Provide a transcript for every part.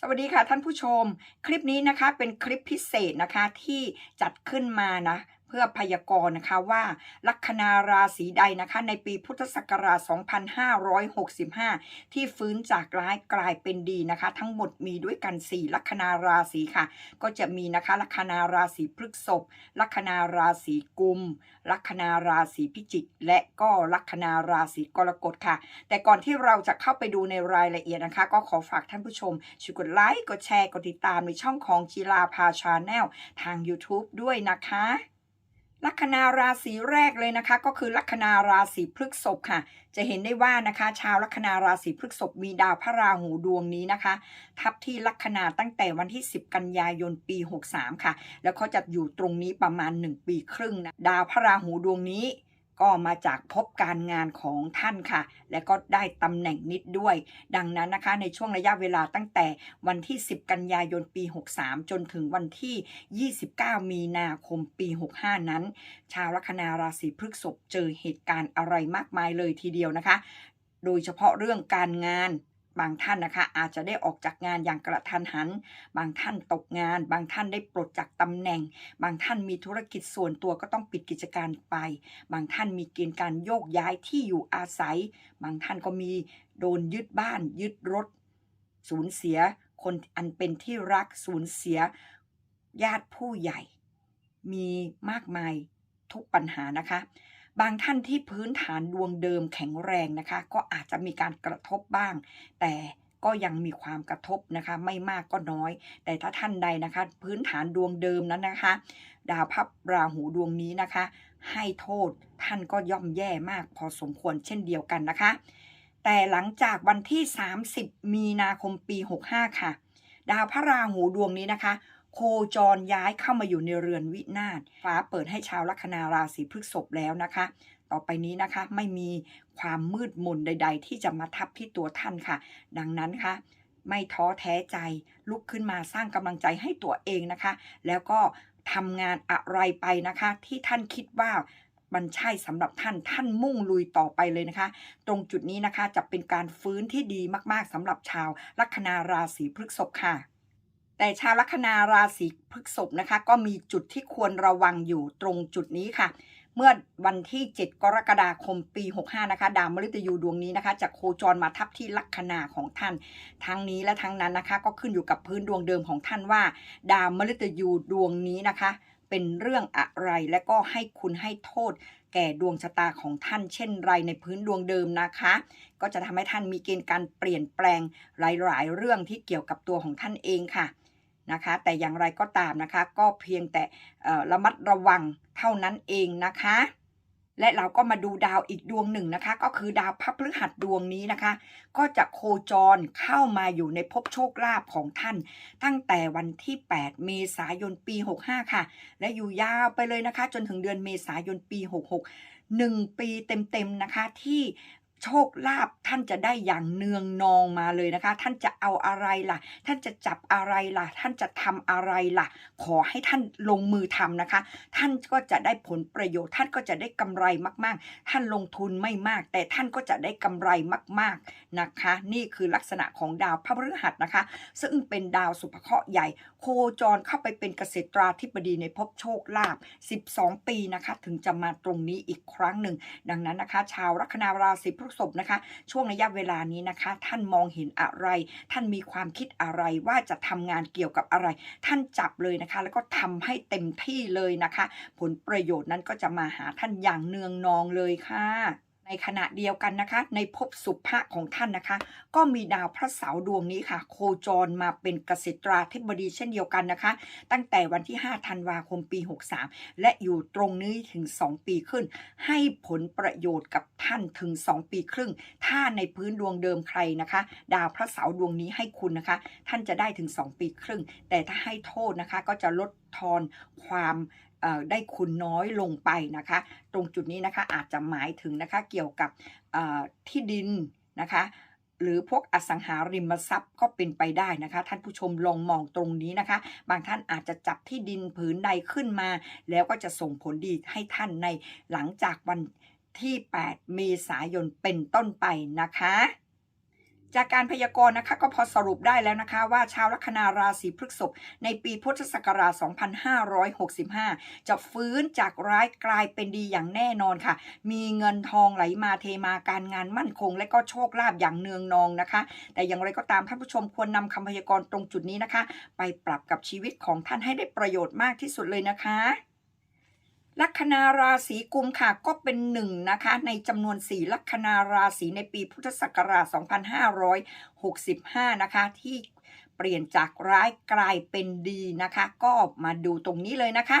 สวัสดีค่ะท่านผู้ชม คลิปนี้นะคะเป็นคลิปพิเศษนะคะที่จัดขึ้นมานะ เพื่อพยากรณ์นะคะว่าลัคนาราศีใดนะคะในปีพุทธศักราช 2565 ที่ฟื้นจากร้ายกลายเป็นดีนะคะ ทั้งหมดมีด้วยกัน 4 ลัคนาราศีค่ะ ก็จะมีนะคะลัคนาราศีพฤษภลัคนาราศีกุม ลัคนาราศีพิจิก และก็ลัคนาราศีกรกฎค่ะ แต่ก่อนที่เราจะเข้าไปดูในรายละเอียดนะคะ ก็ขอฝากท่านผู้ชมช่วยกดไลค์กดแชร์กดติดตามในช่องของจีราพาชาแนลทาง YouTube ด้วยนะคะ ลัคนาราศีแรกเลยนะคะ ก็คือลัคนาราศีพฤกษภค่ะ จะเห็นได้ว่านะคะ ชาวลัคนาราศีพฤกษภมีดาวพระราหูดวงนี้นะคะ ทับที่ลัคนาตั้งแต่วันที่ 10 กันยายนปี 63 ค่ะ แล้วเขาจะอยู่ตรงนี้ประมาณ 1 ปีครึ่งนะดาวพระราหูดวงนี้ ก็มาจากพบการงานของท่านค่ะ และก็ได้ตำแหน่งนิดด้วย ดังนั้นนะคะในช่วงระยะเวลาตั้งแต่วันที่ 10 กันยายนปี 63 จนถึงวันที่ 29 มีนาคมปี 65 นั้น ชาวลัคนาราศีพฤษภเจอเหตุการณ์อะไรมากมายเลยทีเดียวนะคะ โดยเฉพาะเรื่องการงาน บางท่านนะคะ อาจจะได้ออกจากงานอย่างกระทันหัน บางท่านตกงาน บางท่านได้ปลดจากตำแหน่ง บางท่านมีธุรกิจส่วนตัวก็ต้องปิดกิจการไป บางท่านมีเกณฑ์การโยกย้ายที่อยู่อาศัย บางท่านก็มีโดนยึดบ้าน ยึดรถ สูญเสีย คนอันเป็นที่รักสูญเสีย ญาติผู้ใหญ่ มีมากมายทุกปัญหานะคะ บางท่านที่พื้นฐานดวงเดิมแข็งแรงนะคะ ก็อาจจะมีการกระทบบ้าง แต่ก็ยังมีความกระทบนะคะ ไม่มากก็น้อย แต่ถ้าท่านใดนะคะ พื้นฐานดวงเดิมนั้นนะคะ ดาวพับราหูดวงนี้นะคะ ให้โทษท่านก็ย่อมแย่มากพอสมควรเช่นเดียวกันนะคะ แต่หลังจากวันที่ 30 มีนาคมปี 65 ค่ะ ดาวพระราหูดวงนี้นะคะ โคจรย้ายเข้ามาอยู่ในเรือนวินาศฟ้าเปิดให้ชาวลัคนาราศีพฤษภแล้วนะคะ ต่อไปนี้นะคะไม่มีความมืดมนใด ๆ ที่จะมาทับที่ตัวท่านค่ะ ดังนั้นค่ะไม่ท้อแท้ใจลุกขึ้นมาสร้างกำลังใจให้ตัวเองนะคะ แล้วก็ทำงานอะไรไปนะคะ ที่ท่านคิดว่ามันใช่สำหรับท่านท่านมุ่งลุยต่อไปเลยนะคะ ตรงจุดนี้นะคะจะเป็นการฟื้นที่ดีมากๆสำหรับชาวลัคนาราศีพฤษภค่ะ แต่ชาวลัคนาราศีพฤษภนะคะ ก็มีจุดที่ควรระวังอยู่ตรงจุดนี้ค่ะ เมื่อวันที่ 7 กรกฎาคมปี 65 นะคะ ดาวมฤตยูดวงนี้นะคะจะโคจรมาทับที่ลัคนาของท่าน ทั้งนี้และทั้งนั้นนะคะ ก็ขึ้นอยู่กับพื้นดวงเดิมของท่านว่า ดาวมฤตยูดวงนี้นะคะ เป็นเรื่องอะไรและก็ให้คุณให้โทษแก่ดวงชะตาของท่านเช่นไรในพื้นดวงเดิมนะคะ ก็จะทำให้ท่านมีเกณฑ์การเปลี่ยนแปลงหลาย ๆ เรื่องที่เกี่ยวกับตัวของท่านเองค่ะ นะคะ แต่อย่างไรก็ตามนะคะ ก็เพียงแต่ระมัดระวังเท่านั้นเองนะคะ และเราก็มาดูดาวอีกดวงหนึ่งนะคะ ก็คือดาวพระพฤหัสดวงนี้นะคะ ก็จะโคจรเข้ามาอยู่ในภพโชคลาภของท่าน ตั้งแต่วันที่ 8 เมษายนปี 65 ค่ะ และอยู่ยาวไปเลยนะคะ จนถึงเดือนเมษายนปี 66 1 ปีเต็มๆนะคะที่ โชคลาภท่านจะได้อย่างเนืองนองมาเลยนะคะ ท่านจะเอาอะไรล่ะ ท่านจะจับอะไรล่ะ ท่านจะทำอะไรล่ะ ขอให้ท่านลงมือทำนะคะ ท่านก็จะได้ผลประโยชน์ ท่านก็จะได้กำไรมากๆ ท่านลงทุนไม่มาก แต่ท่านก็จะได้กำไรมากๆนะคะ นี่คือลักษณะของดาวพระพฤหัสนะคะ ซึ่งเป็นดาวสุภเคราะห์ใหญ่ โคจรเข้าไปเป็นเกษตราธิบดีในภพโชคลาภ12 ปีนะคะ ถึงจะมาตรงนี้อีกครั้งหนึ่ง ดังนั้นนะคะ ชาวลัคนาราศีพฤษภนะคะ ช่วงระยะเวลานี้นะคะ ท่านมองเห็นอะไร ท่านมีความคิดอะไรว่าจะทำงานเกี่ยวกับอะไร ท่านจับเลยนะคะ แล้วก็ทำให้เต็มที่เลยนะคะ ผลประโยชน์นั้นก็จะมาหาท่านอย่างเนืองนองเลยค่ะ ในขณะเดียวกันนะคะ ในภพสุภะของท่านนะคะ ก็มีดาวพระเสาร์ดวงนี้ค่ะ โคจรมาเป็นเกษตราธิบดีเช่นเดียวกันนะคะ ตั้งแต่วันที่ 5 ธันวาคมปี 63 และอยู่ตรงนี้ถึง 2 ปีขึ้น ให้ผลประโยชน์กับท่านถึง 2 ปีครึ่ง ถ้าในพื้นดวงเดิมใครนะคะ ดาวพระเสาร์ดวงนี้ให้คุณนะคะ ท่านจะได้ถึง 2 ปีครึ่ง แต่ถ้าให้โทษนะคะก็จะลดทอนความ ได้คุณน้อยลงไปนะคะ ตรงจุดนี้นะคะอาจจะหมายถึงนะคะเกี่ยวกับที่ดินนะคะหรือพวกอสังหาริมทรัพย์ก็เป็นไปได้นะคะ ท่านผู้ชมลองมองตรงนี้นะคะ บางท่านอาจจะจับที่ดินผืนใดขึ้นมา แล้วก็จะส่งผลดีให้ท่านในหลังจากวันที่ 8 เมษายนเป็นต้นไปนะคะ จากการพยากรณ์นะคะก็พอสรุปได้แล้วนะคะ ว่าชาวลัคนาราศีพฤษภในปีพุทธศักราช 2565 จะฟื้นจากร้ายกลายเป็นดีอย่างแน่นอนค่ะ มีเงินทองไหลมาเทมาการงานมั่นคง และก็โชคลาภอย่างเนืองนองนะคะ แต่อย่างไรก็ตามท่านผู้ชมควรนำคำพยากรณ์ตรงจุดนี้นะคะ ไปปรับกับชีวิตของท่านให้ได้ประโยชน์มากที่สุดเลยนะคะ ลัคนาราศีกุมค่ะก็เป็นหนึ่งนะคะ ในจำนวนสี่ลัคนาราศีในปีพุทธศักราช 2565 นะคะ ที่เปลี่ยนจากร้ายกลายเป็นดีนะคะ ก็มาดูตรงนี้เลยนะคะ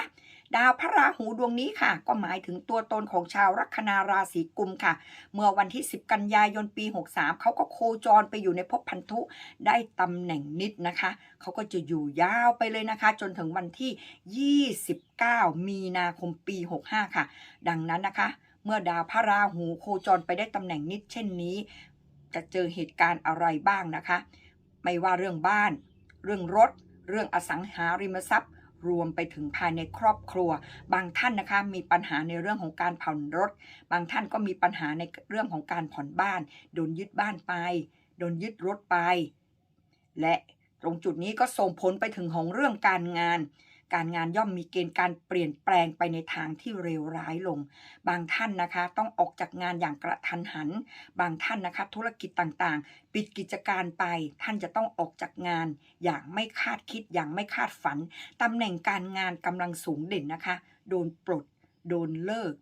ดาวพระราหูดวงนี้ค่ะ ก็หมายถึงตัวตนของชาวลัคนาราศีกุมค่ะ เมื่อวันที่ 10 กันยายนปี 63 เขาก็โคจรไปอยู่ในภพพันธุได้ตำแหน่งนิดนะคะ เขาก็จะอยู่ยาวไปเลยนะคะ จนถึงวันที่ 29 มีนาคมปี 65 ค่ะ ดังนั้นนะคะ เมื่อดาวพระราหูโคจรไปได้ตำแหน่งนิดเช่นนี้ จะเจอเหตุการณ์อะไรบ้างนะคะ ไม่ว่าเรื่องบ้าน เรื่องรถ เรื่องอสังหาริมทรัพย์ รวมไปถึงภายในครอบครัว บางท่านนะคะมีปัญหาในเรื่องของการผ่อนรถ บางท่านก็มีปัญหาในเรื่องของการผ่อนบ้าน โดนยึดบ้านไป โดนยึดรถไป และตรงจุดนี้ก็ส่งผลไปถึงของเรื่องการงาน การงานย่อมมีเกณฑ์การเปลี่ยนแปลงไปในทางที่เลวร้ายลง บางท่านนะคะ ต้องออกจากงานอย่างกระทันหัน บางท่านนะคะ ธุรกิจต่างๆ ปิดกิจการไป ท่านจะต้องออกจากงาน อย่างไม่คาดคิดอย่างไม่คาดฝันตำแหน่งการงานกำลังสูงเด่นนะคะ โดนปลด โดนเลิก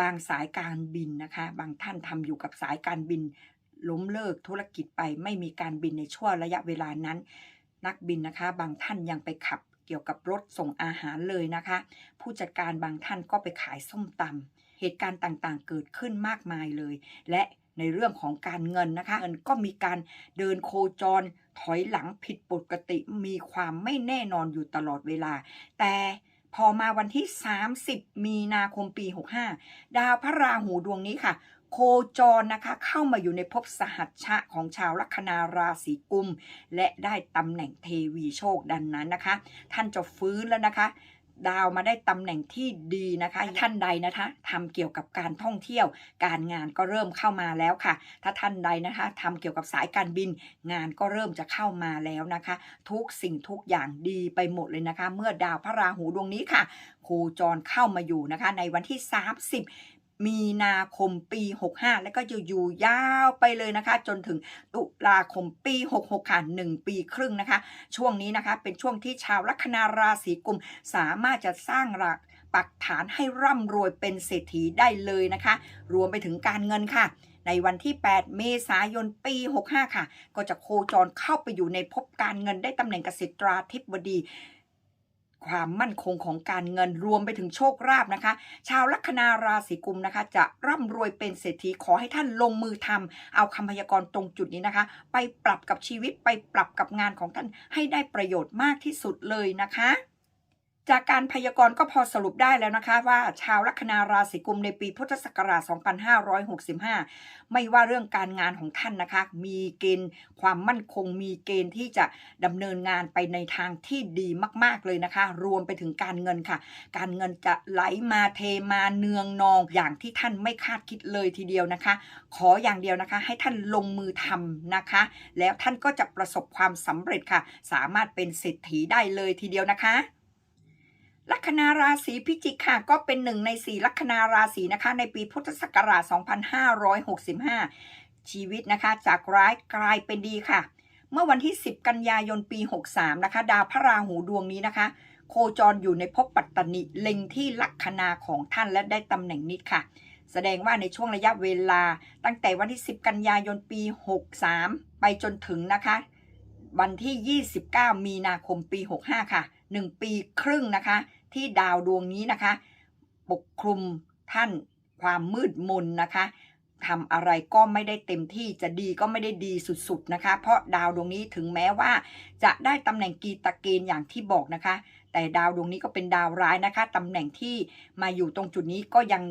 บางสายการบินนะคะ บางท่านทำอยู่กับสายการบิน ล้มเลิกธุรกิจไปไม่มีการบินในช่วงระยะเวลานั้น นักบินนะคะ บางท่านยังไปขับ เกี่ยวกับรถส่งอาหารเลยนะคะ ผู้จัดการบางท่านก็ไปขายส้มตำเหตุการณ์ต่างๆ เกิดขึ้นมากมายเลย และในเรื่องของการเงินนะคะ เงินก็มีการเดินโคจร ถอยหลังผิดปกติ มีความไม่แน่นอนอยู่ตลอดเวลา แต่พอมาวันที่ 30 มีนาคมปี 65 ดาวพระราหูดวงนี้ค่ะ โคจรนะคะ เข้ามาอยู่ในภพสหัชชะของชาวลัคนาราศีกุม และได้ตำแหน่งเทวีโชคดังนั้นนะคะ ท่านจะฟื้นแล้วนะคะดาวมาได้ตำแหน่งที่ดีนะคะ ท่านใดนะคะทำเกี่ยวกับการท่องเที่ยว การงานก็เริ่มเข้ามาแล้วค่ะ ถ้าท่านใดนะคะทำเกี่ยวกับสายการบิน งานก็เริ่มจะเข้ามาแล้วนะคะ ทุกสิ่งทุกอย่างดีไปหมดเลยนะคะ เมื่อดาวพระราหูดวงนี้ค่ะโคจรเข้ามาอยู่นะคะ ในวันที่ 30 มีนาคมปี 65 แล้วก็จะอยู่ยาวไปเลยนะคะ จนถึงตุลาคมปี 66ค่ะ1ปีครึ่งนะคะ ช่วงนี้นะคะเป็นช่วงที่ชาวลัคนาราศีกุมสามารถจะสร้างหลักปักฐานให้ร่ำรวยเป็นเศรษฐีได้เลยนะคะ รวมไปถึงการเงินค่ะในวันที่ 8 เมษายน ปี 65 ค่ะ ก็จะโคจรเข้าไปอยู่ในภพการเงินได้ตำแหน่งเกษตราธิบดี ความมั่นคงของการเงินรวมไปถึงโชคลาภนะคะ ชาวลัคนาราศีกุมนะคะ จะร่ำรวยเป็นเศรษฐีขอให้ท่านลงมือทำเอาคำพยากรณ์ตรงจุดนี้นะคะ ไปปรับกับชีวิตไปปรับกับงานของท่านให้ได้ประโยชน์มากที่สุดเลยนะคะ จากการพยากรณ์ก็พอสรุปได้แล้วนะคะ ว่าชาวลัคนาราศีกุมในปีพุทธศักราช 2565 ไม่ว่าเรื่องการงานของท่านนะคะ มีเกณฑ์ความมั่นคง มีเกณฑ์ที่จะดำเนินงานไปในทางที่ดีมากๆเลยนะคะ รวมไปถึงการเงินค่ะ การเงินจะไหลมาเทมาเนืองนอง อย่างที่ท่านไม่คาดคิดเลยทีเดียวนะคะ ขออย่างเดียวนะคะ ให้ท่านลงมือทำนะคะ แล้วท่านก็จะประสบความสำเร็จค่ะ สามารถเป็นเศรษฐีได้เลยทีเดียวนะคะ ลัคนาราศีพิจิกค่ะ ก็เป็นหนึ่งในสี่ลัคนาราศีนะคะ ในปีพุทธศักราช 2565 ชีวิตนะคะ จากร้ายกลายเป็นดีค่ะ เมื่อวันที่ 10 กันยายนปี 63 นะคะ ดาวพระราหูดวงนี้นะคะ โคจรอยู่ในภพปัตตนิเล็งที่ลัคนาของท่านและได้ตำแหน่งนิดค่ะ แสดงว่าในช่วงระยะเวลา ตั้งแต่วันที่ 10 กันยายนปี 63 ไปจนถึงนะคะ วันที่ 29 มีนาคมปี 65 ค่ะ 1 ปีครึ่งนะคะ ที่ดาวดวงนี้นะคะ ปกคลุมท่านความมืดมนนะคะทำอะไรก็ไม่ได้เต็มที่จะดีก็ไม่ได้ดีสุดๆนะคะ เพราะดาวดวงนี้ถึงแม้ว่า จะได้ตำแหน่งกีตาเกณฑ์อย่างที่บอกนะคะ แต่ดาวดวงนี้ก็เป็นดาวร้ายนะคะตำแหน่งที่มาอยู่ตรงจุดนี้ก็ยัง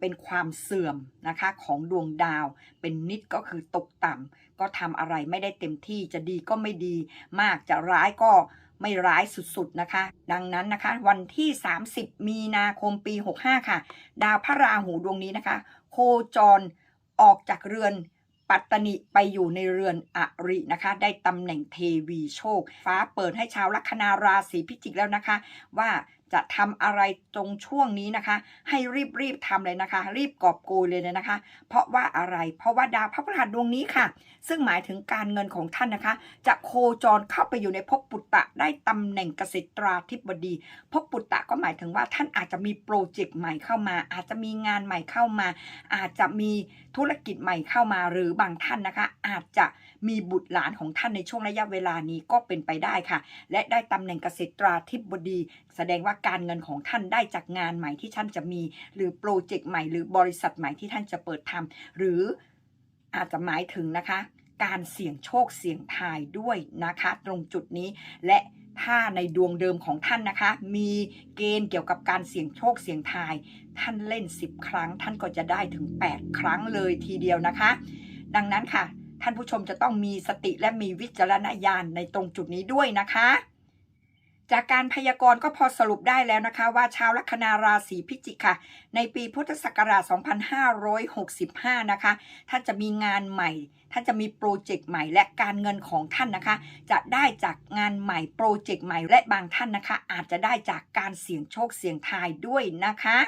เป็นความเสื่อมนะคะของดวงดาวเป็นนิดก็คือตกต่ำก็ทำอะไรไม่ได้เต็มที่จะดีก็ไม่ดีมากจะร้ายก็ ไม่ร้ายสุดๆนะคะ ดังนั้นนะคะ วันที่ 30 มีนาคมปี 65 ค่ะ ดาวพระราหูดวงนี้นะคะ โคจรออกจากเรือนปัตตนิไปอยู่ในเรือนอรินะคะ ได้ตำแหน่งเทวีโชค ฟ้าเปิดให้ชาวลัคนาราศีพิจิกแล้วนะคะ ว่า จะทำอะไรตรงช่วงนี้นะคะ ให้รีบรีบๆทำเลยนะคะ รีบกอบโกยเลยนะคะ เพราะว่าอะไร เพราะว่าดาวพระพฤหัสดวงนี้ค่ะ ซึ่งหมายถึงการเงินของท่านนะคะ จะโคจรเข้าไปอยู่ในภพปุตตะได้ตำแหน่งเกษตราธิบดีภพปุตตะก็หมายถึงว่าท่านอาจจะมีโปรเจกต์ใหม่เข้ามา อาจจะมีงานใหม่เข้ามา อาจจะมีธุรกิจใหม่เข้ามาหรือบางท่านนะคะ อาจจะ มีบุตรหลานของท่านในช่วงระยะเวลานี้ก็เป็นไปได้ค่ะ และได้ตำแหน่งเกษตราธิบดี แสดงว่าการเงินของท่านได้จากงานใหม่ที่ท่านจะมี หรือโปรเจกต์ใหม่หรือบริษัทใหม่ที่ท่านจะเปิดทำหรืออาจจะหมายถึงนะคะ การเสี่ยงโชคเสี่ยงทายด้วยนะคะ ตรงจุดนี้และถ้าในดวงเดิมของท่านนะคะ มีเกณฑ์เกี่ยวกับการเสี่ยงโชคเสี่ยงทาย ท่านเล่น 10 ครั้ง ท่านก็จะได้ถึง 8 ครั้งเลยทีเดียวนะคะ ดังนั้นค่ะ ท่านผู้ชมจะต้องมีสติและมีวิจารณญาณในตรงจุดนี้ด้วยนะคะ จากการพยากรณ์ก็พอสรุปได้แล้วนะคะ ว่าชาวลัคนาราศีพิจิกค่ะ ในปีพุทธศักราช 2565 นะคะ ท่านจะมีงานใหม่ ท่านจะมีโปรเจกต์ใหม่และการเงินของท่านนะคะ จะได้จากงานใหม่โปรเจกต์ใหม่และบางท่านนะคะ อาจจะได้จากการเสี่ยงโชคเสี่ยงทายด้วยนะคะ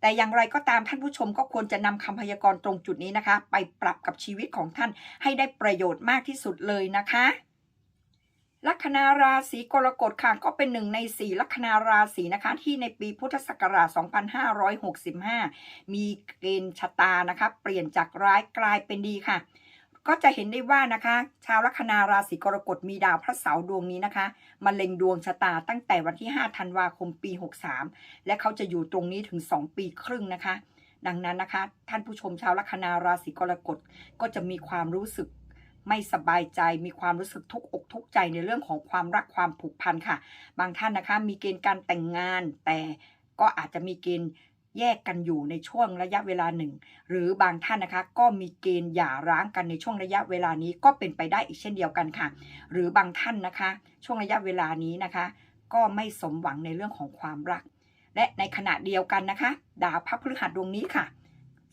แต่อย่างไรก็ตามท่านผู้ชมก็ควรจะนำคำพยากรณ์ตรงจุดนี้นะคะ ไปปรับกับชีวิตของท่านให้ได้ประโยชน์มากที่สุดเลยนะคะลัคนาราศีกรกฎค่ะก็เป็นหนึ่งในสี่ลัคนาราศีนะคะ ที่ในปีพุทธศักราช 2565 มีเกณฑ์ชะตานะคะ เปลี่ยนจากร้ายกลายเป็นดีค่ะ ก็จะเห็นได้ว่านะคะ ชาวลัคนาราศีกรกฎมีดาวพระเสาร์ดวงนี้นะคะมาเล็งดวงชะตาตั้งแต่วันที่ 5 ธันวาคมปี 63 และเขาจะอยู่ตรงนี้ถึง 2 ปีครึ่งนะคะ ดังนั้นนะคะ ท่านผู้ชมชาวลัคนาราศีกรกฎก็จะมีความรู้สึกไม่สบายใจมีความรู้สึกทุกอกทุกใจในเรื่องของความรักความผูกพันค่ะ บางท่านนะคะมีเกณฑ์การแต่งงานแต่ก็อาจจะมีเกณฑ์ แยกกันอยู่ในช่วงระยะเวลาหนึ่ง หรือบางท่านนะคะ ก็มีเกณฑ์หย่าร้างกันในช่วงระยะเวลานี้ก็เป็นไปได้อีกเช่นเดียวกันค่ะ หรือบางท่านนะคะ ช่วงระยะเวลานี้นะคะ ก็ไม่สมหวังในเรื่องของความรัก และในขณะเดียวกันนะคะ ดาวพระพฤหัสดวงนี้ค่ะ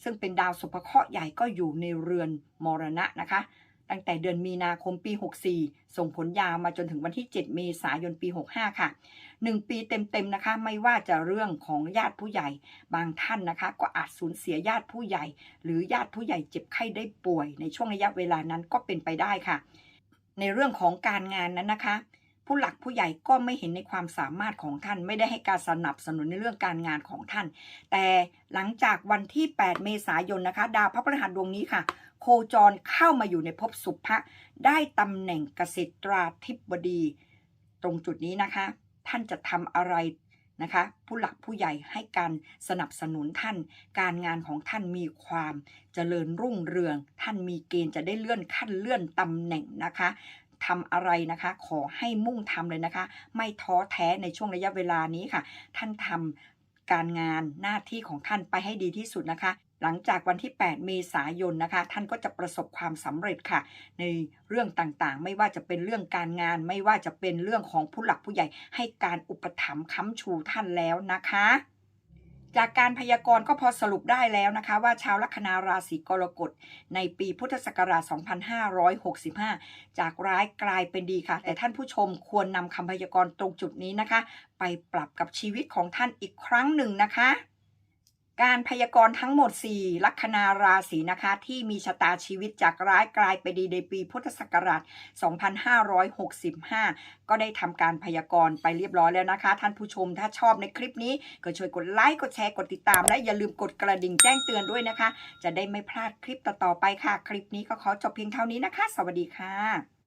ซึ่งเป็นดาวสุภเคราะห์ใหญ่ก็อยู่ในเรือนมรณะนะคะ ตั้งแต่เดือนมีนาคมปี 64 ส่งผลยาวมาจนถึงวันที่ 7 เมษายนปี 65 ค่ะ 1 ปีเต็มๆนะคะ ไม่ว่าจะเรื่องของญาติผู้ใหญ่ บางท่านนะคะ ก็อาจสูญเสียญาติผู้ใหญ่ หรือญาติผู้ใหญ่เจ็บไข้ได้ป่วย ในช่วงระยะเวลานั้นก็เป็นไปได้ค่ะ ในเรื่องของการงานนั้นนะคะ ผู้หลักผู้ใหญ่ก็ไม่เห็นในความสามารถของท่าน ไม่ได้ให้การสนับสนุนในเรื่องการงานของท่าน แต่หลังจากวันที่ 8 เมษายนนะคะ ดาวพระพฤหัสดวงนี้ค่ะ โคจรเข้ามาอยู่ในภพสุภะได้ตำแหน่งเกษตราธิบดี ตรงจุดนี้นะคะ ท่านจะทำอะไรนะคะ ผู้หลักผู้ใหญ่ให้การสนับสนุนท่าน การงานของท่านมีความเจริญรุ่งเรือง ท่านมีเกณฑ์จะได้เลื่อนขั้นเลื่อนตำแหน่งนะคะ ทำอะไรนะคะ ขอให้มุ่งทำเลยนะคะ ไม่ท้อแท้ในช่วงระยะเวลานี้ค่ะ ท่านทำการงานหน้าที่ของท่านไปให้ดีที่สุดนะคะหลังจากวันที่ 8 เมษายนนะคะ ท่านก็จะประสบความสำเร็จค่ะ ในเรื่องต่างๆ ไม่ว่าจะเป็นเรื่องการงาน ไม่ว่าจะเป็นเรื่องของผู้หลักผู้ใหญ่ให้การอุปถัมภ์ค้ำชูท่านแล้วนะคะ จากการพยากรณ์ก็พอสรุปได้แล้วนะคะว่าชาวลัคนาราศีกรกฎในปีพุทธศักราช 2565 จากร้ายกลายเป็นดีค่ะ แต่ท่านผู้ชมควรนำคำพยากรณ์ตรงจุดนี้นะคะ ไปปรับกับชีวิตของท่านอีกครั้งหนึ่งนะคะ การพยากรณ์ทั้งหมด 4 ลัคนาราศีนะคะที่มีชะตาชีวิตจากร้ายกลายไปดีในปีพุทธศักราช 2565 ก็ได้ทำการพยากรณ์ไปเรียบร้อยแล้วนะคะ ท่านผู้ชมถ้าชอบในคลิปนี้ ก็ช่วยกดไลค์กดแชร์กดติดตาม และอย่าลืมกดกระดิ่งแจ้งเตือนด้วยนะคะ จะได้ไม่พลาดคลิปต่อๆไปค่ะ คลิปนี้ก็ขอจบเพียงเท่านี้นะคะ สวัสดีค่ะ